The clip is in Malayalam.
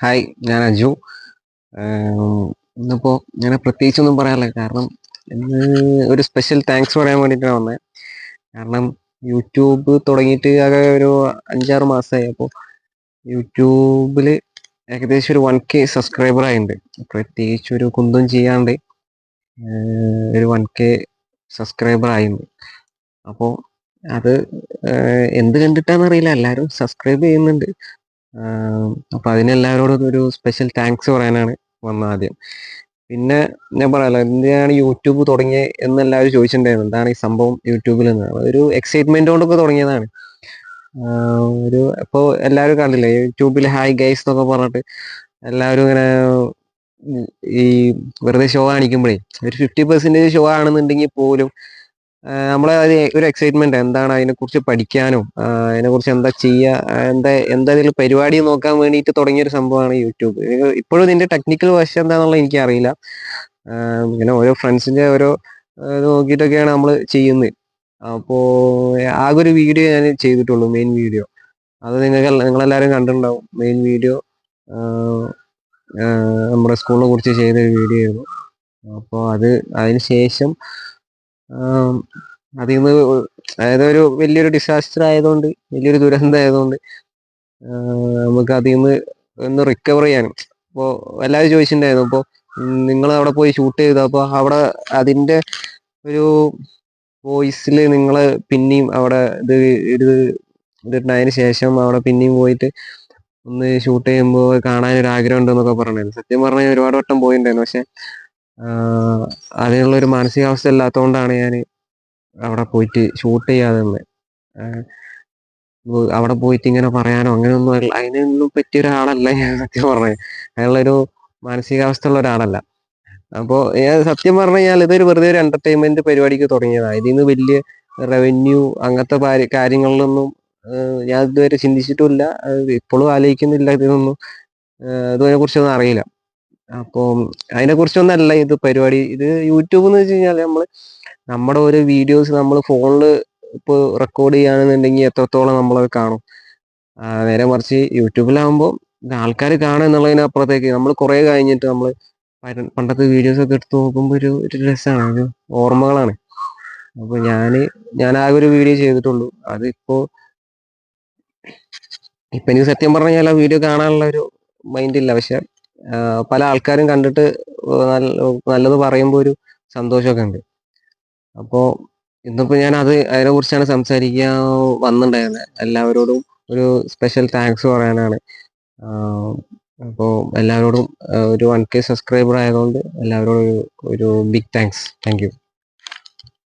ഹായ് ഞാൻ അജു. ഇന്നിപ്പോൾ ഇന്നിപ്പോ ഞാൻ പ്രത്യേകിച്ചൊന്നും പറയാനില്ല. കാരണം ഇന്ന് ഒരു സ്പെഷ്യൽ താങ്ക്സ് പറയാൻ വേണ്ടിയിട്ടാണ് വന്നത് കാരണം യൂട്യൂബ് തുടങ്ങിയിട്ട് ആകെ ഒരു അഞ്ചാറ് മാസമായി അപ്പോൾ യൂട്യൂബിൽ ഏകദേശം ഒരു വൺ കെ സബ്സ്ക്രൈബർ ആയിട്ടുണ്ട് പ്രത്യേകിച്ച് ഒരു കുന്തം ചെയ്യാണ്ട് ഒരു വൺ കെ സബ്സ്ക്രൈബർ ആയിട്ടുണ്ട് അപ്പോൾ അത് എന്ത് കണ്ടിട്ടാന്ന് അറിയില്ല. എല്ലാവരും സബ്സ്ക്രൈബ് ചെയ്യുന്നുണ്ട്. അപ്പോൾ അതിനെല്ലാവരോടും ഒരു സ്പെഷ്യൽ താങ്ക്സ് പറയാനാണ് വന്നത് ആദ്യം. പിന്നെ ഞാൻ പറയാലോ എന്തിനാണ് യൂട്യൂബ് തുടങ്ങിയത് എന്ന് എല്ലാവരും ചോദിച്ചിട്ടുണ്ടായിരുന്നു. എന്താണ് ഈ സംഭവം യൂട്യൂബിൽ നിന്ന്? ഒരു എക്സൈറ്റ്മെന്റ് കൊണ്ടൊക്കെ തുടങ്ങിയതാണ്. ഒരു ഇപ്പോൾ എല്ലാവരും കണ്ടില്ലേ യൂട്യൂബിൽ ഹായ് ഗൈസ് എന്നൊക്കെ പറഞ്ഞിട്ട് എല്ലാവരും ഇങ്ങനെ ഈ വെറുതെ ഷോ കാണിക്കുമ്പോഴേ ഒരു ഫിഫ്റ്റി പെർസെന്റേജ് ഷോ ആണെന്നുണ്ടെങ്കിൽ പോലും നമ്മളെ ഒരു എക്സൈറ്റ്മെന്റ് എന്താണ് അതിനെക്കുറിച്ച് പഠിക്കാനും അതിനെക്കുറിച്ച് എന്താ ചെയ്യുക എന്താ എന്താ ഇതിൽ പരിപാടി നോക്കാൻ വേണ്ടിയിട്ട് തുടങ്ങിയ ഒരു സംഭവമാണ് യൂട്യൂബ്. ഇപ്പോഴും ഇതിന്റെ ടെക്നിക്കൽ വശം എന്താണെന്നുള്ളത് എനിക്കറിയില്ല. ഇങ്ങനെ ഓരോ ഫ്രണ്ട്സിന്റെ ഓരോ ഇത് നോക്കിയിട്ടൊക്കെയാണ് നമ്മൾ ചെയ്യുന്നത്. അപ്പോൾ ആകെ ഒരു വീഡിയോ ഞാൻ ചെയ്തിട്ടുള്ളൂ മെയിൻ വീഡിയോ അത് നിങ്ങൾക്ക് നിങ്ങളെല്ലാവരും കണ്ടിട്ടുണ്ടാവും മെയിൻ വീഡിയോ നമ്മുടെ സ്കൂളിനെ കുറിച്ച് ചെയ്തൊരു വീഡിയോ ആയിരുന്നു. അപ്പോൾ അത് അതിന് ശേഷം അതിൽ നിന്ന് അതായത് ഒരു വലിയൊരു ഡിസാസ്റ്റർ ആയതുകൊണ്ട് വലിയൊരു ദുരന്തം ആയതുകൊണ്ട് നമുക്ക് അതിൽ നിന്ന് ഒന്ന് റിക്കവർ ചെയ്യാനും അപ്പോൾ എല്ലാവരും ചോദിച്ചിട്ടുണ്ടായിരുന്നു അപ്പോൾ നിങ്ങൾ അവിടെ പോയി ഷൂട്ട് ചെയ്തു? അപ്പോൾ അവിടെ അതിന്റെ ഒരു വോയിസിൽ നിങ്ങൾ പിന്നെയും അവിടെ ഇത് ഇത് ഇതിട്ടതിന് ശേഷം അവിടെ പിന്നെയും പോയിട്ട് ഒന്ന് ഷൂട്ട് ചെയ്യുമ്പോൾ കാണാൻ ഒരു ആഗ്രഹം ഉണ്ടെന്നൊക്കെ പറഞ്ഞായിരുന്നു സത്യം പറഞ്ഞാൽ ഒരുപാട് വട്ടം പോയിട്ടുണ്ടായിരുന്നു. പക്ഷെ അതിനുള്ള ഒരു മാനസികാവസ്ഥ ഇല്ലാത്തതുകൊണ്ടാണ് ഞാൻ അവിടെ പോയിട്ട് ഷൂട്ട് ചെയ്യാതെ അവിടെ പോയിട്ട് ഇങ്ങനെ പറയാനോ അങ്ങനെയൊന്നും അതിനൊന്നും പറ്റിയ ഒരാളല്ല ഞാൻ സത്യം പറഞ്ഞത് അതിനുള്ളൊരു മാനസികാവസ്ഥ ഉള്ള ഒരാളല്ല. അപ്പോൾ ഞാൻ സത്യം പറഞ്ഞു കഴിഞ്ഞാൽ ഇതൊരു വെറുതെ ഒരു എന്റർടൈൻമെന്റ് പരിപാടിക്ക് തുടങ്ങിയതാണ് ഇതിൽ നിന്ന് വലിയ റവന്യൂ അങ്ങനത്തെ കാര്യങ്ങളിലൊന്നും ഞാൻ ഇതുവരെ ചിന്തിച്ചിട്ടില്ല ഇപ്പോഴും ആലോചിക്കുന്നില്ല ഇതിനൊന്നും. ഇതിനെ കുറിച്ചൊന്നും അറിയില്ല. അപ്പോൾ അതിനെ കുറിച്ചൊന്നല്ല ഇത് പരിപാടി. ഇത് യൂട്യൂബ് എന്ന് വെച്ച് കഴിഞ്ഞാൽ നമ്മൾ നമ്മുടെ ഓരോ വീഡിയോസ് നമ്മൾ ഫോണിൽ ഇപ്പോൾ റെക്കോർഡ് ചെയ്യുകയാണെന്നുണ്ടെങ്കിൽ എത്രത്തോളം നമ്മളത് കാണും. നേരെ മറിച്ച് യൂട്യൂബിലാകുമ്പോൾ ആൾക്കാർ കാണുക എന്നുള്ളതിനപ്പുറത്തേക്ക് നമ്മൾ കുറേ കഴിഞ്ഞിട്ട് നമ്മൾ പണ്ടത്തെ വീഡിയോസ് ഒക്കെ എടുത്ത് നോക്കുമ്പോൾ ഒരു ഒരു രസമാണ് ഒരു ഓർമ്മകളാണ്. അപ്പോൾ ഞാൻ ഞാൻ ആകെ ഒരു വീഡിയോ ചെയ്തിട്ടുള്ളൂ. അതിപ്പോൾ ഇപ്പം എനിക്ക് സത്യം പറഞ്ഞു കഴിഞ്ഞാൽ ആ വീഡിയോ കാണാനുള്ള ഒരു മൈൻഡ് ഇല്ല. പക്ഷെ പല ആൾക്കാരും കണ്ടിട്ട് നല്ല നല്ലത് പറയുമ്പോൾ ഒരു സന്തോഷമൊക്കെ ഉണ്ട്. അപ്പോൾ ഇന്നിപ്പോൾ ഞാൻ അത് അതിനെ കുറിച്ചാണ് സംസാരിക്കാൻ വന്നിട്ടുണ്ടായിരുന്നത് എല്ലാവരോടും ഒരു സ്പെഷ്യൽ താങ്ക്സ് പറയാനാണ്. അപ്പോൾ എല്ലാവരോടും ഒരു വൺ കെ സബ്സ്ക്രൈബർ ആയതുകൊണ്ട് എല്ലാവരോടും ഒരു ഒരു ബിഗ് താങ്ക്സ് താങ്ക് യു